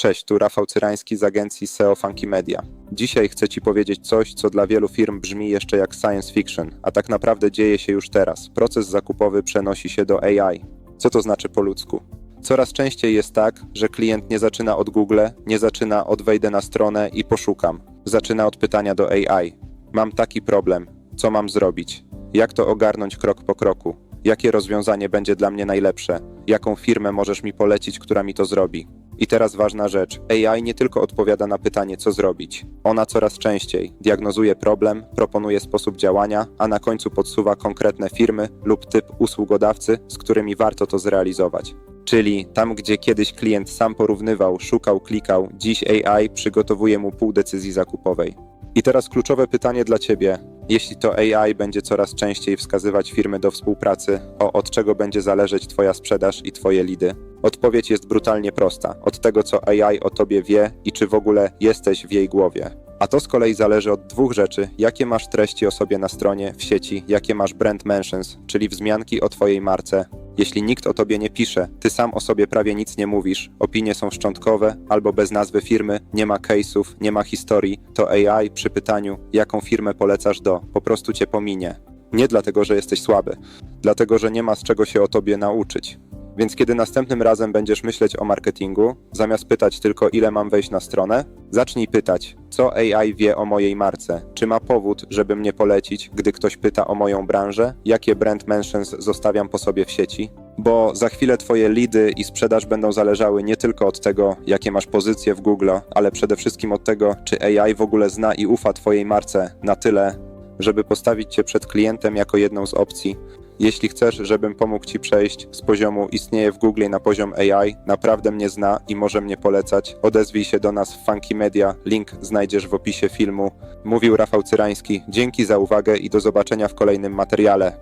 Cześć, tu Rafał Cyrański z agencji SEO Funky Media. Dzisiaj chcę Ci powiedzieć coś, co dla wielu firm brzmi jeszcze jak science fiction, a tak naprawdę dzieje się już teraz. Proces zakupowy przenosi się do AI. Co to znaczy po ludzku? Coraz częściej jest tak, że klient nie zaczyna od Google, nie zaczyna od wejdę na stronę i poszukam. Zaczyna od pytania do AI. Mam taki problem, co mam zrobić? Jak to ogarnąć krok po kroku? Jakie rozwiązanie będzie dla mnie najlepsze? Jaką firmę możesz mi polecić, która mi to zrobi? I teraz ważna rzecz. AI nie tylko odpowiada na pytanie, co zrobić. Ona coraz częściej diagnozuje problem, proponuje sposób działania, a na końcu podsuwa konkretne firmy lub typ usługodawcy, z którymi warto to zrealizować. Czyli tam, gdzie kiedyś klient sam porównywał, szukał, klikał, dziś AI przygotowuje mu pół decyzji zakupowej. I teraz kluczowe pytanie dla Ciebie. Jeśli to AI będzie coraz częściej wskazywać firmy do współpracy, o od czego będzie zależeć Twoja sprzedaż i Twoje lidy? Odpowiedź jest brutalnie prosta. Od tego, co AI o Tobie wie i czy w ogóle jesteś w jej głowie. A to z kolei zależy od dwóch rzeczy: jakie masz treści o sobie na stronie, w sieci, jakie masz brand mentions, czyli wzmianki o Twojej marce. Jeśli nikt o tobie nie pisze, ty sam o sobie prawie nic nie mówisz, opinie są szczątkowe albo bez nazwy firmy, nie ma case'ów, nie ma historii, to AI przy pytaniu, jaką firmę polecasz do, po prostu cię pominie. Nie dlatego, że jesteś słaby, dlatego, że nie ma z czego się o tobie nauczyć. Więc kiedy następnym razem będziesz myśleć o marketingu, zamiast pytać tylko ile mam wejść na stronę, zacznij pytać, co AI wie o mojej marce, czy ma powód, żeby mnie polecić, gdy ktoś pyta o moją branżę, jakie brand mentions zostawiam po sobie w sieci, bo za chwilę twoje leady i sprzedaż będą zależały nie tylko od tego, jakie masz pozycje w Google, ale przede wszystkim od tego, czy AI w ogóle zna i ufa twojej marce na tyle, żeby postawić cię przed klientem jako jedną z opcji, jeśli chcesz, żebym pomógł Ci przejść z poziomu istnieje w Google na poziom AI, naprawdę mnie zna i może mnie polecać, odezwij się do nas w Funky Media, link znajdziesz w opisie filmu. Mówił Rafał Cyrański, dzięki za uwagę i do zobaczenia w kolejnym materiale.